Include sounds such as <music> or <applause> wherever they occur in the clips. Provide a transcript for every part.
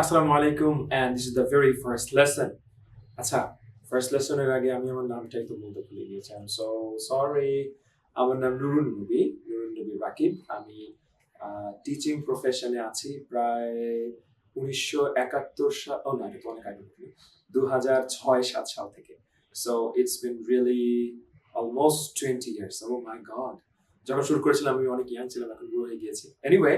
আসসালামু আলাইকুম and this is the very first lesson আচ্ছা ফার্স্ট লেসনের আগে আমি আমার নামটাই তো বলতে ভুলে গিয়েছি আই এম সো সরি আমার নাম নুরুন নবী নুরুন নবী রাকিব। আমি টিচিং প্রফেশনে আছি প্রায় উনিশশো একাত্তর সাল ও না, এটা অনেক আগে দু হাজার ছয় সাত সাল থেকে। So it's been really almost twenty years oh my god যখন শুরু করেছিলাম, আমি অনেক ইয়াং ছিলাম, এখন বুড়ো হয়ে গিয়েছি। এনিওয়ে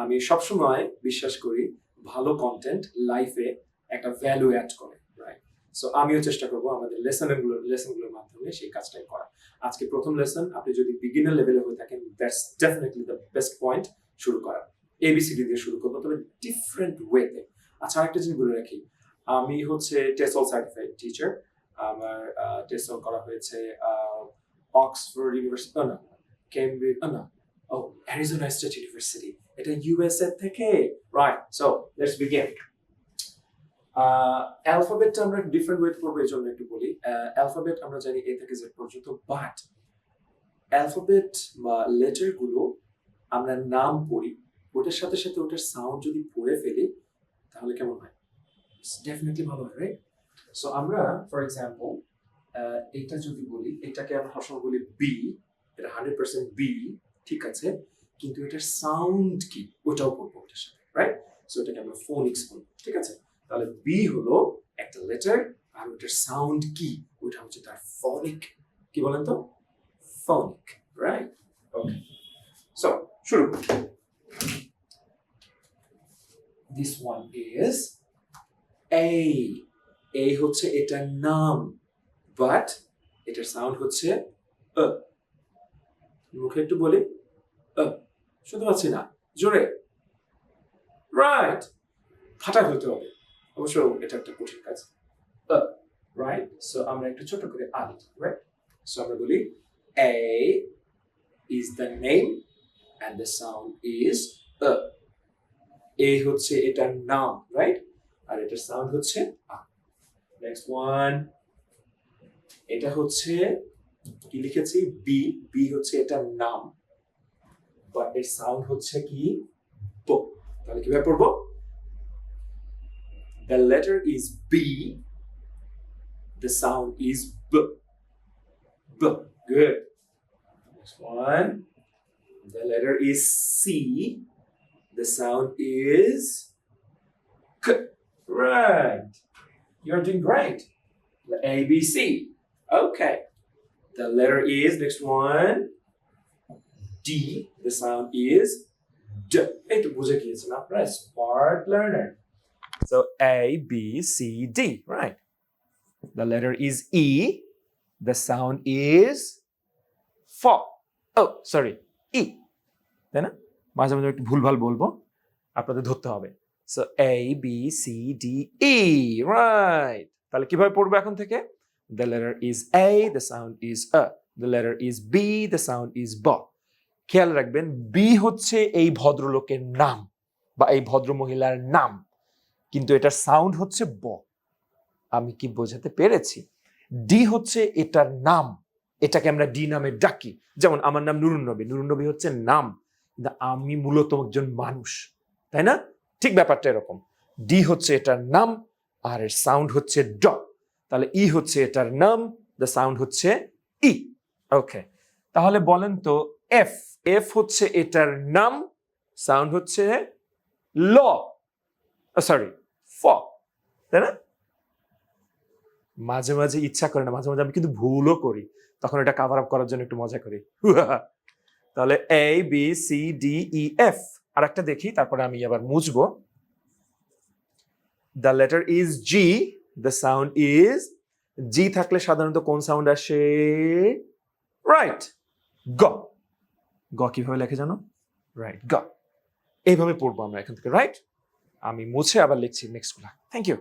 আমি সবসময় বিশ্বাস করি ভালো কন্টেন্ট লাইফে একটা ভ্যালু অ্যাড করে রাইট সো আমিও চেষ্টা করব আমাদের লেসনগুলো লেসনগুলোর মাধ্যমে সেই কাজটাই করা। আজকে প্রথম লেসন আপনি যদি বিগিনার লেভেলে হয়ে থাকেন that's definitely the best point শুরু করা। এবিসিডি দিয়ে শুরু করব, তবে ডিফারেন্ট ওয়েতে আচ্ছা আরেকটা জিনিস বলে রাখি। আমি হচ্ছে টেসল সার্টিফাইড টিচার আমার টেসল করা হয়েছে অক্সফোর্ড ইউনিভার্সিটি না কেমব্রিজ না, ও অ্যারিজোনা স্টেট ইউনিভার্সিটি এটা ইউএসএ থেকে? রাইট সো লেটস বিগিন অ্যালফাবেটটা আমরা ডিফারেন্ট ওয়েট করব এই জন্য একটু বলি। অ্যালফাবেট আমরা জানি এ থেকে জেড পর্যন্ত বাট অ্যালফাবেট বা লেটারগুলো আমরা নাম পড়ি, ওটার সাথে সাথে ওটার সাউন্ড যদি পড়ে ফেলি, তাহলে কেমন হয়? ডেফিনেটলি ভালো হয় রাইট সো আমরা ফর এক্সাম্পল এটা যদি বলি, এটাকে আমরা সবসময় বলি বি এটা হান্ড্রেড পার্সেন্ট বি ঠিক আছে? কিন্তু এটার সাউন্ড কি? ওটাও পড়ব ওটার সাথে রাইট সো এটাকে আমরা ফোনিক্স বলব, ঠিক আছে? তাহলে বি হলো একটা লেটার আর ওটার সাউন্ড কি? ওটা হচ্ছে তার ফনিক কি বলেন তো? ফনিক রাইট ওকে সো শুরু this one is A A হচ্ছে এটার নাম বাট এটার সাউন্ড হচ্ছে মুখে একটু বলি শুনতে পাচ্ছি না। জোরে। রাইট ফাটা ফেলতে হবে। অবশ্য এটা একটা কঠিন কাজ। রাইট সো আমরা একটু ছোট করে আলি রাইট সো আমরা বলি A is the name and the sound is a A হচ্ছে এটার নাম রাইট আর এটার সাউন্ড হচ্ছে আ। নেক্সট ওয়ান এটা হচ্ছে, কি লিখেছি? বি বি হচ্ছে এটার নাম। বাট এর সাউন্ড হচ্ছে কি প তাহলে কিভাবে পড়বো The letter is B. The sound is B. B. Good. Next one. The letter is C. The sound is K. Right. You're doing great. The A, B, C. Okay. The letter is, next one. D. The sound is D. It বুঝে গিয়েছেন আপনারা smart learner. So A, B, C, D, right? The letter is E. The sound is F. Oh, sorry, E. তাই না মাঝে মাঝে একটু ভুলভাল বলব আপনাদের ধরতে হবে so A B C D E right তাহলে কীভাবে পড়ব এখন থেকে the letter is A the sound is a the letter is B the sound is ব খেয়াল রাখবেন বি হচ্ছে এই ভদ্রলোকের নাম বা এই ভদ্র মহিলার নাম। কিন্তু এটার সাউন্ড হচ্ছে ব। আমি কি বোঝাতে পেরেছি? ডি হচ্ছে এটার নাম। এটাকে আমরা ডি নামে ডাকি। যেমন আমার নাম নুরুন নবী। নুরুন নবী হচ্ছে নাম। কিন্তু আমি মূলত একজন মানুষ। তাই না? ঠিক ব্যাপারটা এরকম। ডি হচ্ছে এটার নাম আর এর সাউন্ড হচ্ছে ড। তাহলে ই হচ্ছে এটার নাম দ্য সাউন্ড হচ্ছে ই ওকে তাহলে বলেন তো এফ এফ হচ্ছে এটার নাম সাউন্ড হচ্ছে ল সরি ফ তাই না? মাঝে মাঝে ইচ্ছা করে না, মাঝে মাঝে আমি কিন্তু ভুলও করি। তখন এটা কাভার আপ করার জন্য একটু মজা করি। <laughs> তাহলে A B C D E F আর একটা দেখি, তারপরে আমি আবার মুছবো। The letter is G the sound is G থাকলে সাধারণত কোন সাউন্ড আসে? রাইট গ। গ কীভাবে লেখে জানো? রাইট গ। এইভাবে পড়ব আমরা এখান থেকে রাইট আমি মুছে আবার লিখছি নেক্সটগুলা। Thank you